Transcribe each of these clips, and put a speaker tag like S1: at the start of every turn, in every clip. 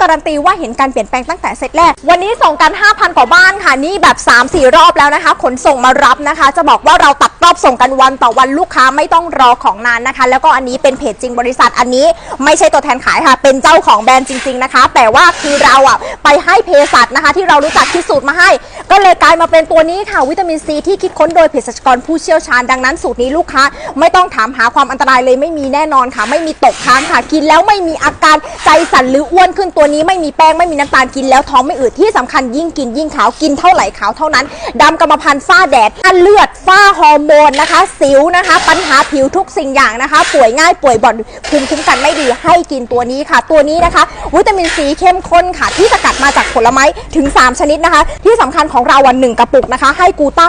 S1: การันตีว่าเห็นการเปลี่ยนแปลงตั้งแต่เซตแรก วันนี้ส่งกัน 5,000 กว่าบ้านค่ะ นี่แบบ 3-4 รอบแล้วนะคะ ขนส่งมารับนะคะ จะบอกว่าเราตัดรอบส่งกันวันต่อวันลูกค้าไม่ต้องรอของนานนะคะ แล้วก็อันนี้เป็นเพจจริงบริษัทอันนี้ไม่ใช่ตัวแทนขายค่ะ เป็นเจ้าของแบรนด์จริง ๆนะคะ แต่ว่าคือเราอะไปให้เภสัชนะคะ ที่เรารู้จักที่สูตรมาให้ ก็เลยกลายมาเป็นตัวนี้ค่ะวิตามินซีที่คิดค้นโดยเภสัชกรผู้เชี่ยวชาญดังนั้นสูตรนี้ลูกค้า ไม่ต้องถามหาความอันตรายเลยไม่มีแน่นอนค่ะ ไม่มีตกค้างค่ะกินแล้วไม่มีอาการใจสั่นหรืออ้วนขึ้นตัวนี้ไม่มีแป้งไม่มีน้ำตาลกินแล้วท้องไม่อืดที่สำคัญยิ่งกินยิ่งขาวกินเท่าไหร่ขาวเท่านั้นดำกรรมพันธุ์ฝ้าแดดฝ้าเลือดฝ้าฮอร์โมนนะคะ สิวนะคะ ปัญหาผิวทุกสิ่งอย่างนะคะ ป่วยง่ายป่วยบ่อยภูมิคุ้มกันไม่ดีให้กินตัวนี้ค่ะ ตัวนี้นะคะ วิตามินซีเข้มข้นค่ะ ที่สกัดมาจากผลไม้ถึง 3 ชนิดนะคะ ที่สำคัญของเราวันหนึ่งกระปุกนะคะ ให้กูต้า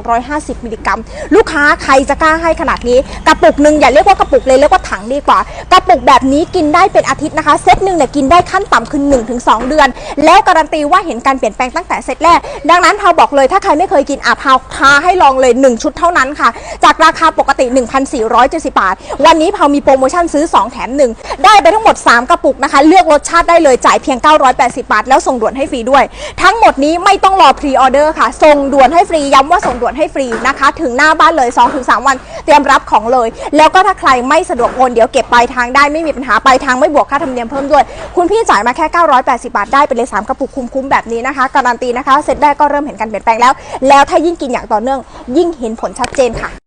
S1: 6,250 มิลลิกรัม ลูกค้าใครจะกล้าให้ขนาดนี้ กระปุกหนึ่งอย่าเรียกว่ากระปุกเลยเรียกว่าถังดีกว่า กระปุกแบบนี้กินได้เป็นอาทิตย์นะคะ เซตหนึ่งเนี่ยกินได้ขั้นต่ำคือ 1-2 เดือน แล้วการันตีว่าเห็นการเปลี่ยนแปลงตั้งแต่เซตแรก ดังนั้นพาวบอกเลยถ้าใครไม่เคยกินอะพาวท้าให้ลองเลย 1 ชุดเท่านั้นค่ะ จากราคาปกติ 1,470 บาท วันนี้พาวมีโปรโมชั่นซื้อ 2 แถม 1 ได้ไปทั้งหมด 3 กระปุกนะคะ เลือกรสชาติได้เลยจ่ายเพียง 980 บาท แล้วส่งด่วนให้ฟรีด้วย ทั้งหมดนี้ไม่ต้องรอพรีออเดอร์ค่ะ ส่งด่วนให้ฟรีย้ำว่าส่งด่วนให้ฟรีนะคะ ถึงหน้าบ้านเลย 2-3 วันเตรียมรับของเลย แล้วก็ถ้าใครไม่สะดวกโอนเดี๋ยวเก็บปลายทางได้ไม่มีปัญหาปลายทางไม่บวกค่าธรรมเนียมเพิ่มด้วย คุณพี่จ่ายมาแค่ 980 บาทได้ไปเลย3กระปุกคุ้มๆแบบนี้นะคะการันตีนะคะเซ็ตแรกก็เริ่มเห็นการเปลี่ยนแปลงแล้ว แล้วถ้ายิ่งกินอย่างต่อเนื่องยิ่งเห็นผลชัดเจนค่ะ